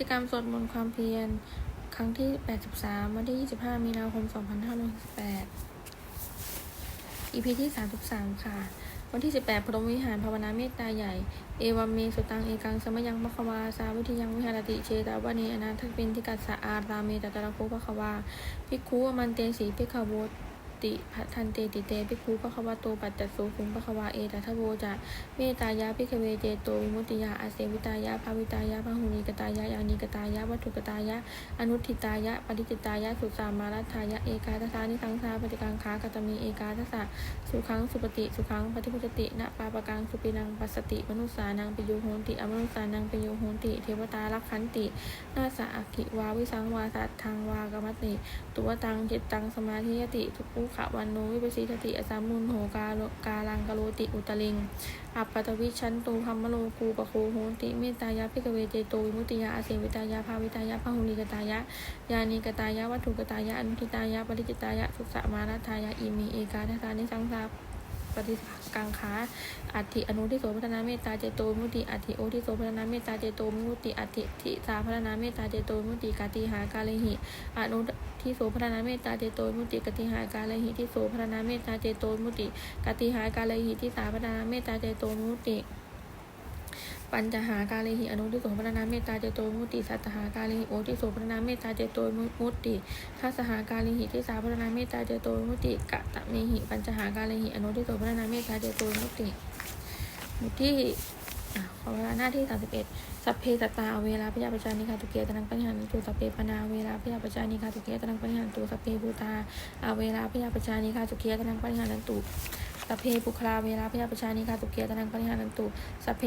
กิจกรรมสวดมนต์ความเพียร ครั้งที่ 83 วันที่ 25 มีนาคม 2568 EP ที่ 33 ค่ะ วันที่ 18 พรหมวิหารภาวนาเมตตาใหญ่ เอวัมเมสุตัง เอกัง สมยังมะควา สาวิทิยังวิหารติเจตาวเนอนาทปินทิกัสสะอาราเมตตะระโคภควาภิกขุอมันเตสีภิกขโวติ พัทันเตติเตภิกขุภควโตปัจจโสสุงภควาเอตัทโวจะเมตตายาภิกขเวเจโตวิมุตติยาอาเสวิตายาภาวิตายาพหุนิกตายายานิกตายาวัตถุกตายะอนุทิตายะปฏิจิตายะสุสามารัฐายะเอกาทัสานิสังสาปฏิกังขากตมีเอกาทัสะสุขังสุปฏิสุขังปฏิพุจตินะปาปกังสุปินังปัสสติมนุสานังปิโยโหติอมนุสานังปิโยโหติ เทวตาลักขันตินาสะอักิวาวิสังวาสัตทังวากรรมติ ตุวตังจิตตังสมาธิยติทุกุขวันโนวิปัสสิทติอสามุนโหกาโลกาลังกโลติอุตลิง อัปปตวิชันตูคัมมโลกูปะโคโหติเมตตายาพิกเวเจโตมุติยาอาเสวิตายาภาวิตายาพหุลิกตายะยานิกตายะวัตถุกตายะอนุทิตายะปริจิตายะสุสะมานัทายะอิมีเอกาทัสานิสังสา ปฏิกังขาอัตถิอนุที่โสพัฒนาเมตตาเจโตมุติอัตถิโอที่โสพัฒนาเมตตาเจโตมุติอัตถิทิสาพัฒนาเมตตาเจโตมุติกาติหากาเลหิอนุที่โสพัฒนาเมตตาเจโตมุติกติหากาเลหิที่โสพัฒนาเมตตาเจโตมุติกติหากาเลหิที่สาพัฒนาเมตตาเจโตมุติ ปัญจหากาเลหิอนุทิโสพนาเมตตาเจโตมุติสัตหากาเลหิโอทิโสพนาเมตตาเจโตมุติทัสหากาเลหิทิสาพนาเมตตาเจโตมุติกะตะเมหิปัญจหากาเลหิอนุทิโสพนาเมตตาเจโตมุติมวดที่อะขอเวลาหน้าที่สามสิบเอ็ดสัพเพตตาเวลาพยาปจานิคาตุเกตนังปัญหันตุสัพเพปนาเวลาพยาปจานิคาตุเกตนังปัญหันตุสัพเพภูตาอาเวลาพยาปจานิคาตุเกตนังปัญหันตุสัพเพปุคลาเวลาพยาปจานิคาตุเกตนังปัญหันตุสัพเพ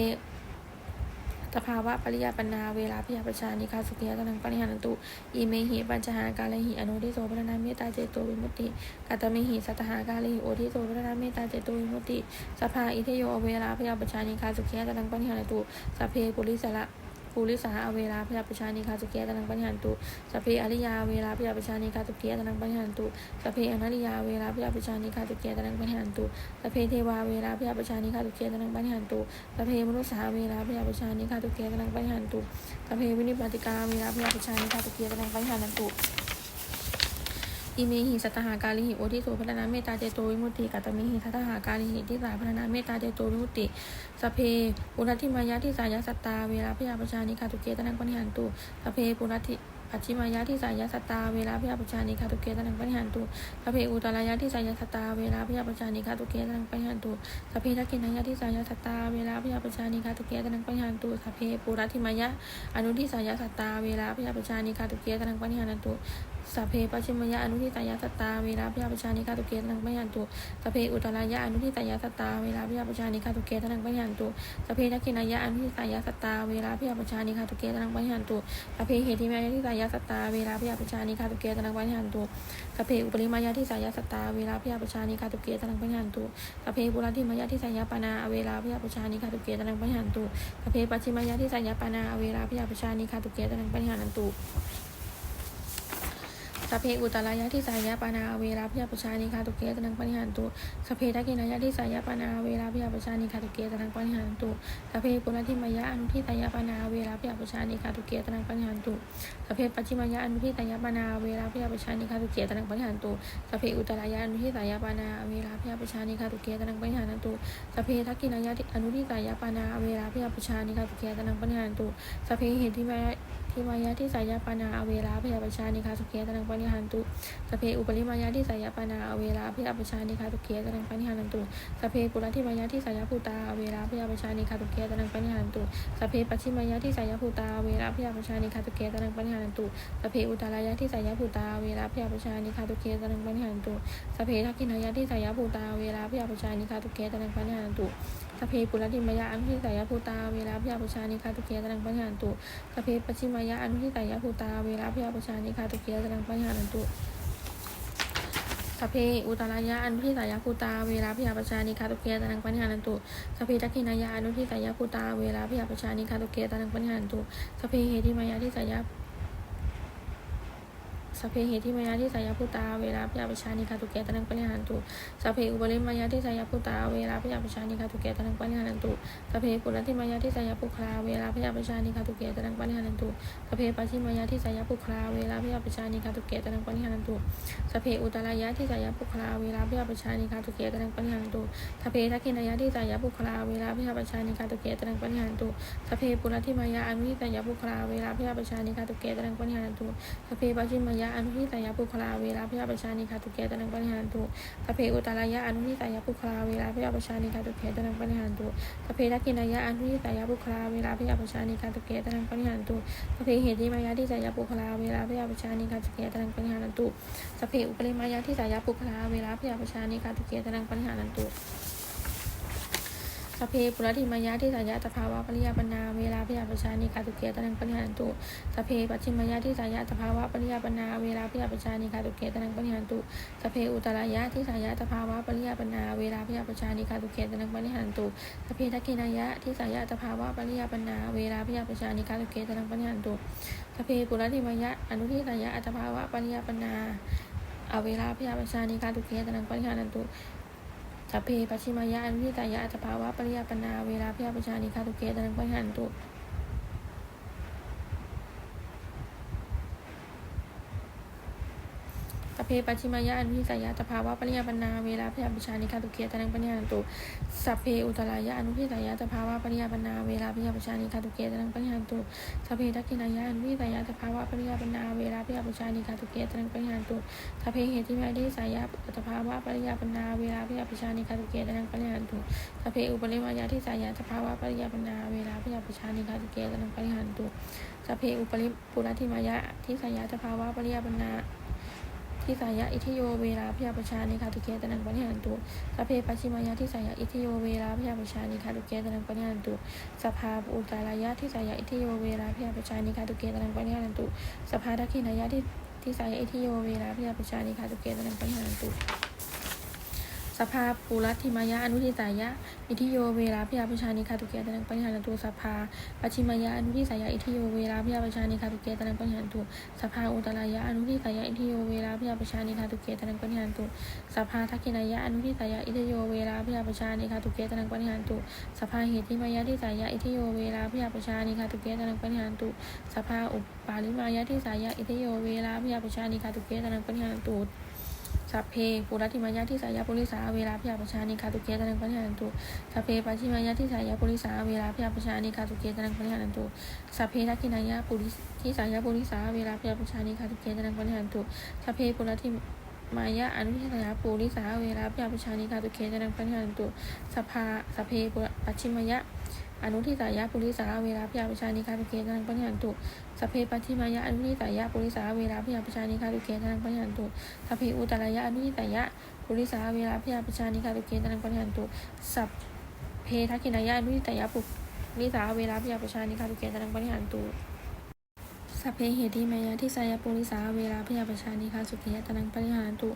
สภาวะปริยาปนาเวลาพยาประชานิคาสุขียตนังปริหานันตุอีเมหิปัญจหาการเลหิอนุทิโสพระนาเมตตาเจโตวิมุตติกัตตเมหิสัตหาการเลหิโอทิโสพระนาเมตตาเจโตวิมุตติสภาอิเทโยเวลาพยาประชานิคาสุขียตนังปริหานันตุสพเพปุริสละ ภูริสาเวลาพยาประชานิคาสุขียตนังปริหานันตุสพเพอริยาเวลาพยาประชานิคาสุขียตนังปริหานันตุสพเพอนาริยาเวลาพยาประชานิคาสุขียตนังปริหานันตุสพเพเทวาเวลาพยาประชานิคาสุขียตนังปริหานันตุสพเพมนุษสาเวลาพยาปชานิคาตุเกตนังปริหันตุสพเพวินิปติกาเวลาพยาปชานิคาตุเกตนังปริหันันตุ อิเมหิสัตหาการิหิโอทิโสพัฒนาเมตตาเจโตวิมุตติกัตตมิหิสัตหาการิหิทิสายพัฒนาเมตตาเจโตวิมุตติสเพปุรัติมายะทิสายะสัตตาเวลาพยาปชานิคาตุเกตนังปริหันตุสเพปุรัติปัจฉิมายะที่สายะสตตาเวลาพยาปชานิคาตุเกตนังปริหันตุสเพอุตรายะที่สายะสตตาเวลาพยาปชานิคาตุเกตนังปริหันตุสเพทักขินายะที่สายะสตตาเวลาพยาปชานิคาตุเกตนังปริหันตุสเพปุรัติมายะอนุทิสายะสตตาเวลาพยาปชานิคาตุเกตนังปริหันตุส พเพปัจฉิมยะอนุทิตายะสตาเวลาพิยาปชานิคาตุเกตนังปริหันตุสัพเพอุตรายะอนุทิตายะสตาเวลาพิยาปชานิคาตุเกตนังปริหันตุสัพเพทักขินายะอนุทิตายะสตาเวลาพิยาปชานิคาตุเกตนังปริหันตุสัพเพเหติมายะที่สายะสตาเวลาพิยาปชานิคาตุเกตนังปริหันตุสัพเพอุปริมายะที่สายะสตาเวลาพิยาปชานิคาตุเกตนังปริหันตุสัพเพบุรัติมายะที่สายะปนาเวลาพิยาปชานิคาตุเกตนังปริหันตุสัพเพปัจฉิมายะที่สายะปนาเวลาพิยาปชานิคาตุเกตนังปริหันตุ สพเพอุตรายะที่สายะปานาเวลาพยาปชานิคาตุเกตนังปริหันตุสพเพทักินายะที่สายะปานาเวลาพยาปชานิคาตุเกตนังปริหันตุสพเพปุรติมายะอนุทิตายะปานาเวลาพยาปชานิคาตุเกตนังปริหันตุสพเพปัจฉิมายะอนุทิตายะปานาเวลาพยาปชานิคาตุเกตนังปริหันตุสพเพอุตรายะอนุทิตายะปานาเวลาพยาปชานิคาตุเกตนังปริหันตุสพเพทักินายะอนุทิตายะปานาเวลาพยาปชานิคาตุเกตนังปริหันตุสพเพเหตุที่มายะ ที่มายะที่สายะปานาอเวลาพยาปชานิคาตุเกตนังปริหันตุสเพอุปริมายะที่สายาปานาอเวลาพยาปชานิคาตุเกตนังปนิหานันตุสเพปุระที่มายะที่สายาภูตาอเวลาพยาปชานิคาตุเกตนังปนิหานันตุสเพปัจฉิมายะที่สายาภูตาอเวลาพยาปชานิคาตุเกตนังปนิหานันตุสเพอุตารายะที่สายาภูตาอเวลาพยาปชานิคาตุเกตนังปนิหานันตุสเพทักขินายะที่สายาภูตาอเวลาพยาปชานิคาตุเกตนังปนิหานันตุ สพเพปุระที่มายะอันที่สายภูตาเวลาพยาปชานิคาตุเกตนังปนิหานันตุสพเพปัจฉิมายะอันที่สายภูตาเวลาพยาปชานิคาตุเกตนังปนิหานันตุสพเพอุตรายะอนุทิสายาภูตาเวลาพยาปชานิคาตุเกตนังปัญหานันตุสพเพทักขินายะอนุทิสายาภูตาเวลาพยาปชานิคาตุเกตนังปัญหานันตุสพเพเหติมายาทิสายา สสพเพเหติมายาที่สายาพุตา เวลาพยาปชานิคาตุเกตนังปริหารันตุสพเพอุบลิมายาที่สายาพุตาเวลาพยาปชานิคาตุเกตนังปริหารันตุสพเพปุรติมายาที่สายาปุคลาเวลาพยาปชานิคาตุเกตนังปริหารันตุสพเพปัจฉิมายาที่สายาปุคลาเวลาพยาปชานิคาตุเกตนังปริหารันตุสพเพอุตรายะที่สายาปุคลาเวลาพยาปชานิคาตุเกตนังปริหารันตุสพเพทักขินายะที่สายาปุคลาเวลาพยาปชานิคาตุเกตนังปริหานตุสพเพปุรติมายาอนุทิสายาปุคลา เวลาพยาปชานิคาตุเกตนังปริหารันตุสพเพปัจฉิมายาอนุทิสายาปุคลาเวลาพยาปชานิคาตุเกตนังปริหารันตุสพเพอุตรายะอนุทิสายาปุคลาเวลาพยาปชานิคาตุเกตนังปริหารันตุสพเพทักขินายะอนุทิสายาปุคลาเวลาพยาปชานิคาตุเกตนังปริหารันตุสพเพเหติมายาที่สายาปุคลาเวลาพยาปชานิคาตุเกตนังปริหารันตุสพเพอุปริมายาที่สายาปุคลาเวลาพยาปชานิคาตุเกตนังปริหารันตุ สเพปุรติมายาที่สายาตภาวะปริยาปนาเวลาพยาปชานิคาตุเกตนังปริหารันตุสเพปัจฉิมายาที่สายาตภาวะปริยาปนาเวลาพยาปชานิคาตุเกตนังปริหารันตุสเพอุตรายะที่สายาตภาวะปริยาปนาเวลาพยาปชานิคาตุเกตนังปริหารันตุสเพทักขินายะที่สายาตภาวะปริยาปนาเวลาพยาปชานิคาตุเกตนังปริหารันตุสเพปุรติมายะอนุทิสายะอัตภาวะปริยาปนาอเวลาพยาปชานิกาตุเกตนังปริหารันตุ สัพเพปชิมายะอนุทิตายะอัตภาวะปริยปนาเวลาพยาปชานิคาตุเกตนังปริหารันตุสัพ เพปัจฉิมายะอันุทิตายะตภาวะปริยาปนาเวลาพยาปชานิกาตุเกตนังปริหาตุสัพเพอุตรายะอนุทิตายะตภาวะปริยาปนาเวลาพยาปชานิกาตุเกตนังปริหาตุสัพเพทักขินายะอนุทิตายะตภาวะปริยาปนาเวลาพยาปชานิกาตุเกตนังปริหาตุสัพเพเหติมาทิสายาปัตภาวะปริยาปนาเวลาพยาปชานิคาตุเกตนังปริหาตุสัพเพอุปริมายาทิสายาสภาวะปริยาปนาเวลาพยาปชานิคาตุเกตนังปริหาตุสัพเพอุปริปุรติมายะทิสายาสภาวะปริยปนา ที่สายะอิทิโยเวลาพยาประชานิคาตุเกตนังปริหารตุสัพเพปัชิมายาที่สายะอิทิโยเวลาพยาประชานิคาตุเกตนังปริหารตุสภาอุตารายะที่สายะอิทิโยเวลาพยาประชานิคาตุเกตนังปริหารตุสภาทักขินายะที่ที่สายอิทิโยเวลาพยาประชานิคาตุเกตนังปัญหาตุ ภาปุรัติมายะอนุทิสายะอิทิโยเวลาพยาปชานิคาตุเกตนังปัญหาตุสภาปชิมายะอนุทิสายะอิทิโยเวลาพยาปชานิคาตุเกตนังปัญหาตุสภาอุตรายะอนุทิสายะอิทิโยเวลาพยาปชานิคาตุเกตนังปัญหาตุสภาทักขินายะอนุทิสายะอิทิโยเวลาพยาปชานิคาตุเกตนังปัญหาตุสภาเหติมายะทิสายะอิทิโยเวลาพยาปชานิคาตุเกตนังปัญหาตุสภาอุปปาลิมายะทิสายะอิทิโยเวลาพยาปชานิคาตุเกตนังปัญหาตุ สัพเพปุรัติมายะที่สายาปุริสาเวลาพยาปชานิคาตุเกตนังปัญหาตุสัพเพปัญชิมายะที่สายาปุริสาเวลาพยาปชานิคาตุเกตนังปัญหาตุสัพเพทักขินายะปุริที่สายาปุริสาเวลาพยาปชานิคาตุเกตนังปัญหาตุสัพเพปุรัติ มายะอนุทิสายาปุริสาเวลาพยาปชานิคาตุเกตนังปัญหาตุสภาสเพปัจฉิมายะอนุทิสายะปุริสาเวลาพยาปชานิคาตุเกตนังปัญหาตุสเพปัจฉิมายะอนุทิสายะปุริสาเวลาพยาปชานิคาตุเกตนังปัญหาตุสัพเพอุตรายะอนุทิสายะปุริสาเวลาพยาปชานิคาตุเกตนังปัญหาตุสัพเพทักขินายะอนุทิสายะปุริสาเวลาพยาปชานิคาตุเกตนังปัญหาตุ สัพเพเหติมายะที่สายปุริสาเวลาพยาปชานิคาสุขียตนังปริหาตุ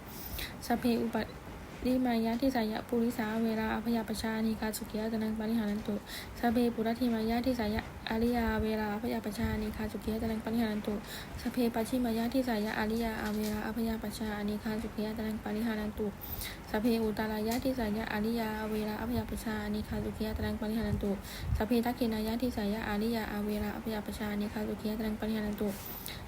สัพเพอุปั ริมายะที่สายะปุริสาเวลาอภยาปชานิคาสุขียตนังปริหารันตุสเพปุรติมายะที่สายะอาริยาเวลาอภยาปชานิคาสุขียตนังปริหารันตุสเพปัจฉิมายะที่สายะอาริยาอาเวลาอภยาปชานิคาสุขียตนังปริหารันตุสเพอุตารายะที่สายะอาริยาเวลาอภยาปชานิคาสุขียตนังปริหารันตุสเพทักขินายะที่สายะอาริยาอาเวลาอภยาปชานิคาสุขียตนังปริหารันตุ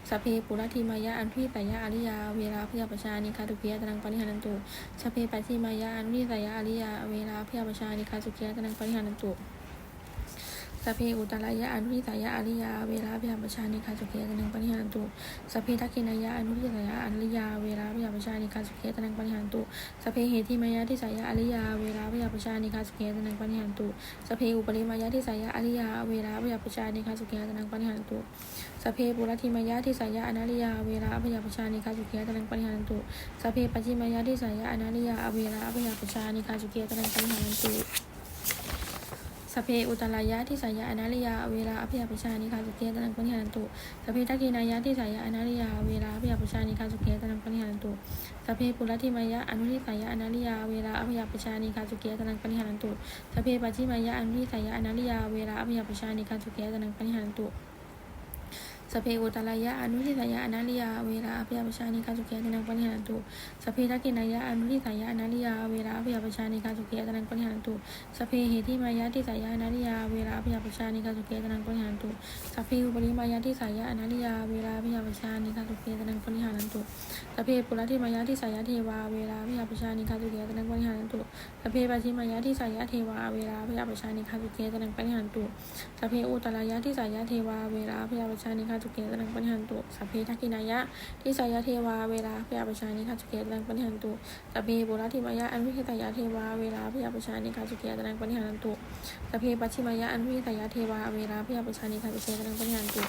สัพเพปุรติมายะอันทิสายะอริยา เวลาพยาปชานิคาตุเกียตนังปริหารันตุสัพเพปัจฉิมายะอันทิสายะอริยา เวลาพยาปชานิคาตุเกียตนังปริหารันตุสัพเพอุตรายะอนุทิสายะอริยา เวลาพยาปชานิคาสุเกตนังปริหารตุสัพเพทักขินายะอนุทิสายะอริยา เวลาพยาปชานิคาสุเกตนังปริหารตุสัพเพเหติมายะทิสายะอริยา เวลาพยาปชานิคาสุเกตนังปริหารตุสัพเพอุปริมายะทิสายะอริยา เวลาพยาปชานิคาสุเกตนังปริหารตุ สเพปุรติมายะทิสายะอนาริยาเวลาพยาปชานิคาสุเกียตนังปริหารตุสเพปัจฉิมายะทิสายะอนาริยาเวลาพยาปชานิคาสุเกียตนังปริหารตุสเพอุตรายะที่สายะอนาริยาเวลาอภยาปชานิคาสุเกียตนังปณิหารันตุสเพทักขินายะที่สายะอนาริยาเวลาอภยาปชานิคาสุเกียตนังปณิหารันตุสเพปุรติมายะอนุทิสายะอนาริยาเวลาอภยาปชานิคาสุเกียตนังปณิหารันตุสเพปัจฉิมายะอนุทิสายะอนาริยาเวลาอภยาปชานิคาสุเกียตนังปณิหารันตุ สเพอุตรายะอนุทิสายะอนาลิยาเวลาอภิยาปชานิกาสุเกียตนังปณิหารันตุสเพทักกินายะอนุทิสายะอนาลิยาเวลาอภิยาปชานิกาสุเกียตนังปณิหารันตุสเพเหติมายะทิสายะอนาลิยาเวลาอภิยาปชานิกาสุเกียตนังปณิหารันตุสเพอุปริมายะทิสายะอนาลิยาเวลาอภิยาปชานิกาสุเกียตนังปณิหารันตุสเพปุระทิมายะทิสายะเทวาเวลาอภิยาปชานิกาสุเกียตนังปณิหารันตุสเพปัจฉิมายะทิสายะเทวาเวลาอภิยาปชานิกาสุเกียตนังปณิหารันตุสเพอุตรายะทิสายะเทวาเวลาอภิยาปชานิกาจุเกตนังปัญหารันตุสัพเพทักกินายะทิสายเทวาเวลาพิยาปชานิคาจุเกตนังปัญหารันตุสัพเพบุรัติมายะอันุทิตายะเทวาเวลาพิยาปชานิคาจุเกตนังปัญหารันตุสัพเพปัชิมายะอันุทิตายะเทวาเวลาพิยาปชานิคาจุเกตนังปัญหารันตุ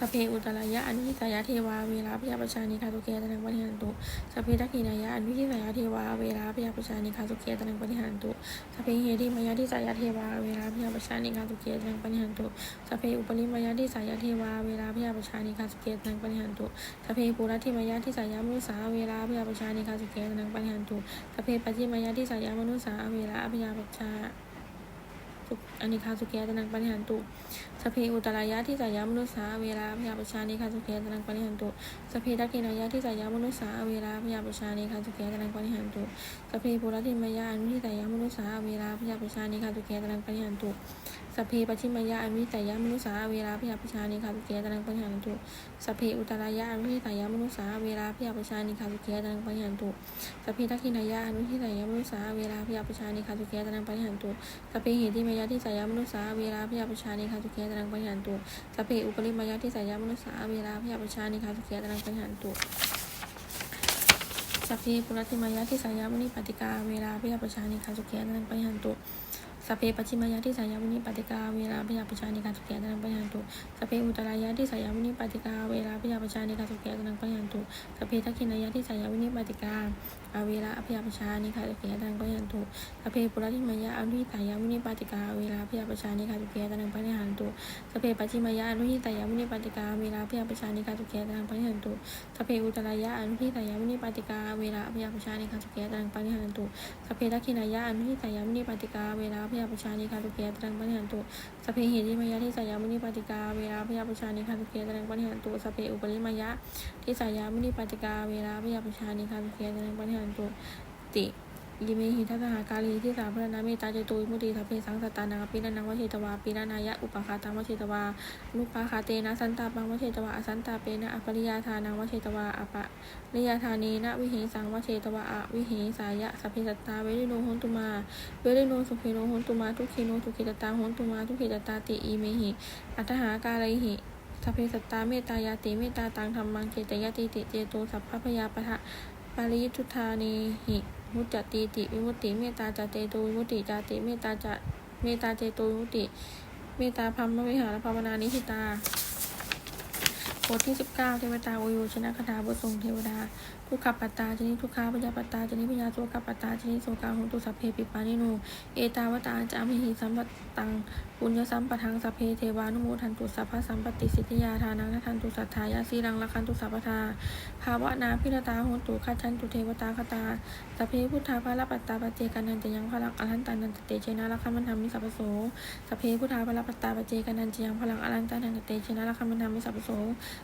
สเพอุตรายะอนุทิสายะเทวาเวลาอภิยาประชานิกาสุเกียตนังปณิหารันตุสเพทักกินายะอนุทิสายะเทวาเวลาอภิยาประชานิกาสุเกียตนังปณิหารันตุสเพเหติมายะทิสายะเทวาเวลาอภิยาประชานิกาสุเกียตนังปณิหารันตุสเพอุปริมายะทิสายะเทวาเวลาอภิยาประชานิกาสุเกียตนังปณิหารันตุสเพปุระทิมายะทิสายะมนุสาเวลาอภิยาประชานิกาสุเกียตนังปณิหารันตุสเพปัจฉิมายะทิสายะมนุสาเวลาอภิยาประชา อนิคาสุเกียตนังปณิหารันตุสพเพอุตรายะที่สายามนุสาเวลาพยาปชานิคาสุเกียตนังปณิหารันตุสพเพทักขินายะที่สายามนุสาเวลาพยาปชานิคาสุเกียตนังปณิหารันตุสพเพปุระทิมายะอนุทิสายามนุสาเวลาพยาปชานิคาสุเกียตนังปณิหารันตุ สพเพปัจฉิมายะอนุทิสายะมนุสาเวลาอภิยาปชานิคาสุเกียตังปณิหาตุสพเพอุตรายะอนุทิสายะมนุสาเวลาอภิยาปชานิคาสุเกียตังปณิหาตุสพเพทักขินายะอนุทิสายะมนุสาเวลาอภิยาปชานิคาสุเกียตังปณิหาตุสพเพเหติมายะทิสายะมนุสาเวลาอภิยาปชานิคาสุเกียตังปณิหาตุสพเพอุปริมายะทิสายะมนุสาเวลาอภิยาปชานิคาสุเกียตังปณิหาตุสัพเพปุรติมายะทิสายะมนิปติกาเวลาอภิยาปชานิคาสุเกียตนังปณิหารันตุ สเพปัจฉิมายะที่สายามุนิปติกาเวลาอภิยาปชานิกาสุเกียตนังปณิหารันตุสเพอุตรายะที่สายามุนิปติกาเวลาอภิยาปชานิกาสุเกียตนังปณิหารันตุสเพทักขินายะที่สายามุนิปติกา อาเวลาอภิยาปชานิคาสุเกียตังปณิหารันตุสเพปุระติมายะอนุทิสายะมุนิปติกาเวลาอภิยาปชานิคาสุเกียตนังปณิหารันตุสเพปัจฉิมายะอนุทิสายะมุนิปติกาเวลาอภิยาปชานิคาสุเกียตนังปณิหารันตุสเพอุตรายะอนุทิสายะมุนิปติกาเวลาอภิยาปชานิคาสุเกียตนังปณิหารันตุสเพทักขินายะอนุทิสายะมุนิปติกาเวลาอภิยาปชานิคาสุเกียตนังปณิหารันตุสเพเหติมายะทิสายะมุนิปติกาเวลาอภิยาปชานิคาสุเกียตนังปณิหารันตุสเพอุปริมายะทิสายะมุนิปติกาเวลาอภิยาปชานิคาสุเกียตนังปณิหารันตุติยิเมหิทัสหากาลีที่สามพระนามตตาเจตุยมุติสัพเพสังสตานังอปิรนังวเชตวาปิรนายะอุปคาตังวเชตวานุปาคาเตนะสันตาปังวเชตวาอสันตาเปนะอปริยาทานังวเชตวาอปะริยาทานีนะวิเหสังวเชตวาอวิเหสายะสัพเพสัตตาเวริโนโหนตุมาเวริโนสุขิโนโหนตุมาทุกขิโนทุกิตตาโหนตุมาทุกิตตาติอีเมหิอัตหากาไลหิสัพเพสัตตาเมตตายาติเมตตาตังธรรมังเจตยติติเจโตสัพพพยาปะทะ ปาริยุทธานีหิมุจจติติวิมุตติเมตตาจเตโตวิมุตติจติเมตตาจะเมตตาเจโตวิมุตติ เมตตาพัมมวิหารภาวนานิหิตา บทที่สิบเก้าเทวตาโอโยชนะคาถาบททรงเทวดาทุกขปัตตาจนิทุกขาปยาปัตตาจนิพยาโสกปัตตาจนิโสกาหุตุสัพเพปิปานิโนเอตาวตาจามิหิสัมปตังปุญญสัมปทังสัพเพเทวานุโมทันตุสัพพะสัมปติสิทธิยาทานังทันตุสัทธายาสีรังละคันตุสัพพทาภาวะนาพิรตาโหตุคัจฉันตุเทวตาคตาสัพเพพุทธาภาลปัตตาปเจกันันจะยังพลังอรันตันันตเตเจนะละคัมมันธรรมิสัพโสสัพเพพุทธาภาลปัตตาปเจกันันจะยังพลังอรันตันันตเตเจนะละคัมมันธรรมิสัพโส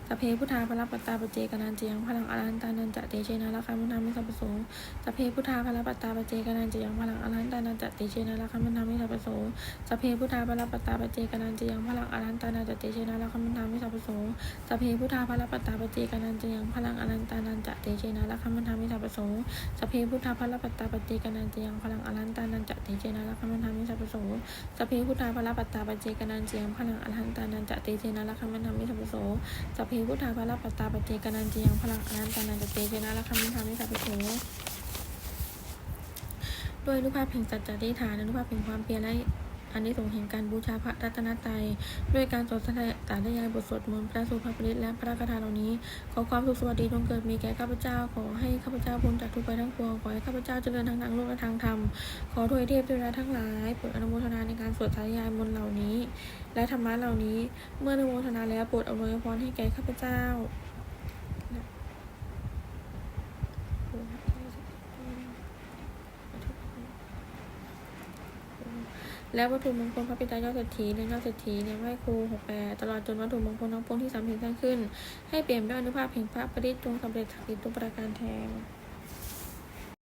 สัพเพพุทธาภาลปัตตาปเจกนันจะยังพลังอรหันตันันจะเตเจนะละคัมมันธรรมิสัพพโสสัพเพพุทธาภาลปัตตาปเจกนันจะยังพลังอรหันตันันจะเตเจนะละคัมมันธรรมิสัพพโสสัพเพพุทธาภาลปัตตาปเจกนันจะยังพลังอรหันตันันจะเตเจนะละคัมมันธรรมิสัพพโสสัพเพพุทธาภาลปัตตาปเจกนันจะยังพลังอรหันตันันจะเตเจนะละคัมมันธรรมิสัพพโสสัพเพพุทธาภาลปัตตาปเจกนันจะยังพลังอรหันตันันจะเตเจนะละคัมมันธรรมิสัพพโสสัพเพพุทธาภาลปัตตาปเจกนันจะยังพลังอรหันตันันจะเตเจนะละคัมมันธรรมิสัพพโสสัพเพพุทธาภาลปัตตาปเจกันันจียงพลังอนันตานันจะเตเจนะละคำนิทานธรรมิสัพพโสด้วยรูปภาพแห่งสัจจะที่ฐานและรูปภาพแห่งความเพียรและ อันนี้ส่งส์แห่งการบูชาพระรัตนตรัยด้วยการสวดสาธยายบทสวดมนต์พระสุภาพริตและพระคาถาเหล่านี้ ขอความสุขสวัสดีจงเกิดมีแก่ข้าพเจ้า ขอให้ข้าพเจ้าพ้นจากทุกข์ไปทั้งปวง ขอให้ข้าพเจ้าเจริญทางทางโลกและทางธรรม ขอทวยเทพเทวดาทั้งหลายโปรดอนุโมทนาในการสวดสาธยายมนต์เหล่านี้ และธรรมะเหล่านี้ เมื่ออนุโมทนาแล้วโปรดอวยพรให้แก่ข้าพเจ้า ข และวัตถุมงคลพระปิตายอดเศรษฐีเรียนยอดเศรษฐีเรียนไหว้ครูหกแปดตลอดจนวัตถุมงคลทั้งปวงที่สามถึงสร้างขึ้น ให้เปลี่ยนด้วยอนุภาพแห่งพระปริตจงสำเร็จศักดิ์ทุกประการแทน